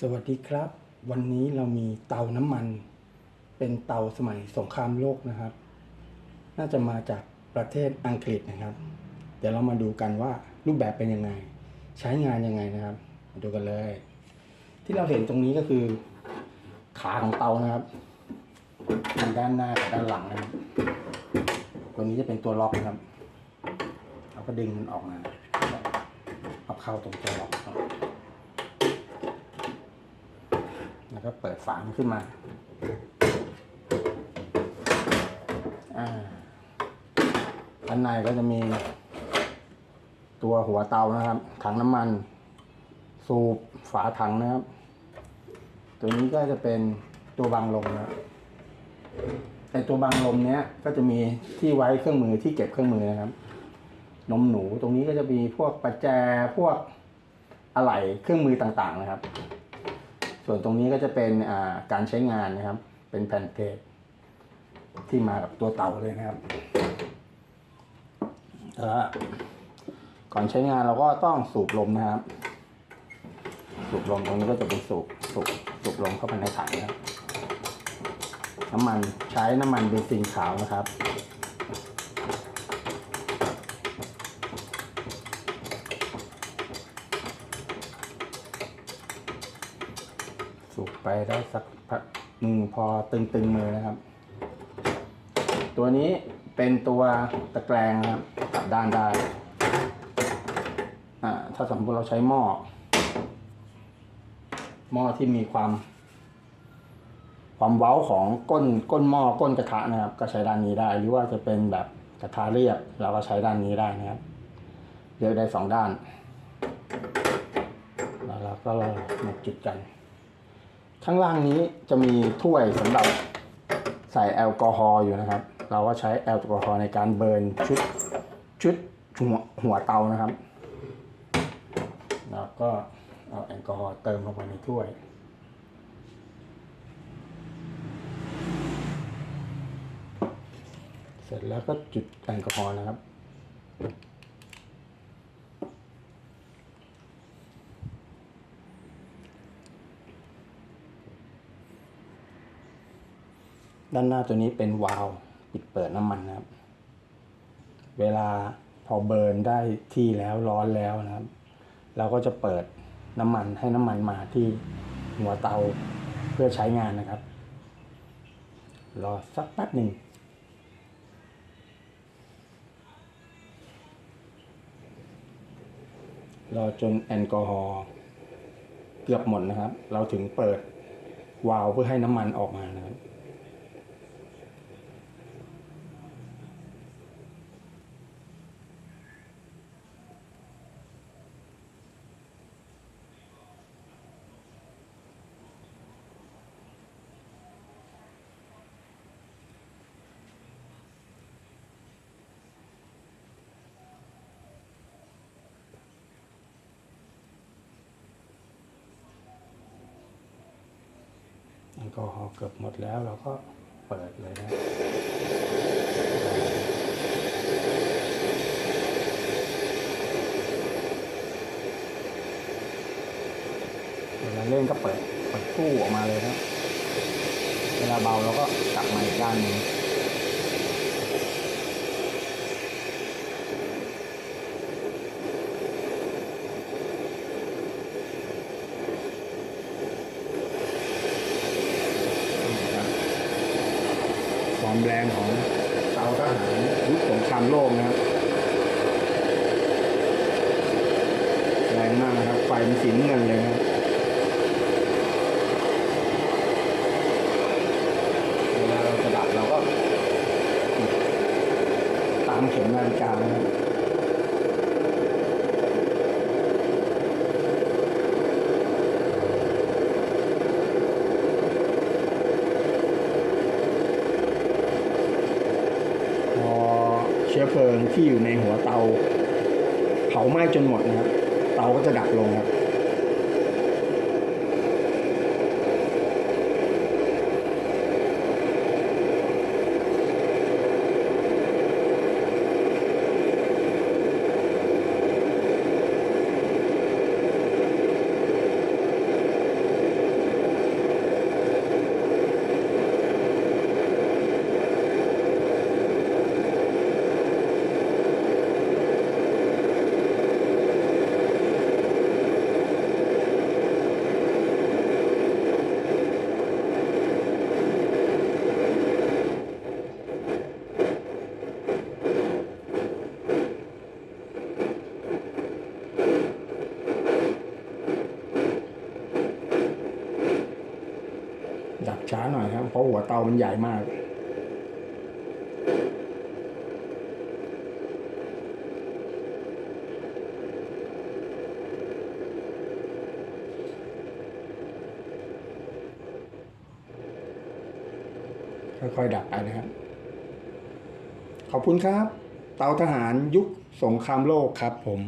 สวัสดีครับ วันนี้เรามีเตาน้ำมัน เป็นเตาสมัยสงครามโลกนะครับ น่าจะมาจากประเทศอังกฤษนะครับ เดี๋ยวเรามาดูกันว่ารูปแบบเป็นยังไง ใช้งานยังไงนะครับ มาดูกันเลย ที่เราเห็นตรงนี้ก็คือ ขาของเตานะครับมีด้านหน้ากับด้านหลังนะครับ ตัวนี้จะเป็นตัวล็อกนะครับเราก็ดึงมันออกมาเอาเข้าตรงตัวล็อกครับ แล้ว ก็เปิดฝามขึ้นมาอ่าด้านในก็จะมี ตัวหัวเตานะครับ ถังน้ำมัน สูบฝาถังนะครับ ตัวนี้ก็จะเป็นตัวบังลมนะครับในตัวบังลมเนี้ยก็จะมีที่ไว้เครื่องมือที่เก็บเครื่องมือนะครับ นมหนูตรงนี้ก็จะมีพวกประแจพวกอะไหล่เครื่องมือต่างๆนะครับ ส่วนตรงนี้ก็จะเป็นการใช้งานนะครับ เป็นแผ่นเทปที่มากับตัวเต่าเลยนะครับแล้วก่อนใช้งานเราก็ต้องสูบลมนะครับ สูบลมตรงนี้ก็จะเป็นสูบสูบสูบลมเข้าไปในถังนะครับน้ำมันใช้น้ำมันเบนซินขาวนะครับ สูบไปได้สักพักหนึ่งพอตึงๆมือนะครับ ตัวนี้เป็นตัวตะแกรงนะครับกลับด้านได้อ่าถ้าสมมติเราใช้หม้อหม้อที่มีความ ความเว้าของก้นก้นหม้อก้นกระทะนะครับ ก็ใช้ด้านนี้ได้ หรือว่าจะเป็นแบบกระทะเรียบเราก็ใช้ด้านนี้ได้นะครับเลือกได้สองด้าน แล้วเราก็มาจุดกัน ข้างล่างนี้จะมีถ้วยสำหรับใส่แอลกอฮอล์อยู่นะครับ เราก็ใช้แอลกอฮอล์ในการเบิร์นชุดชุดหัวหัวเตานะครับ แล้วก็เอาแอลกอฮอล์เติมลงไปในถ้วยเสร็จแล้วก็จุดแอลกอฮอล์นะครับ ด้านหน้าตัวนี้เป็นวาล์วปิดเปิดน้ำมันนะครับ เวลาพอเบิร์นได้ที่แล้วร้อนแล้วนะครับ เราก็จะเปิดน้ำมันให้น้ำมันมาที่หัวเตาเพื่อใช้งานนะครับ รอสักแป๊บหนึ่งรอจนแอลกอฮอล์เกือบหมดนะครับ เราถึงเปิดวาล์วเพื่อให้น้ำมันออกมานะครับ กอฮอล์เกือบหมดแล้วเราก็เปิดเลยนะเวลาเล่นก็เปิดเปิดตู้ออกมาเลยนะเวลาเบาเราก็กลับมาอีกด้านหนึงนี่ครับ ความแรงของเตาทหารยุคสงครามโลกนะครับแรงมากนะครับ ไฟมันสีน้ำเงินเลยนะครับเวลาเราจะดับเราก็ตามเข็มนาฬิกานะครับ ชื้อเพลิงที่อยู่ในหัวเตา เผาไหม้จนหมดนะครับ เตาก็จะดับลงครับ ช้าหน่อยครับเพราะหัวเตามันใหญ่มากค่อยๆดับไปนะครับ ขอบคุณครับ เตาทหารยุคสงครามโลกครับผม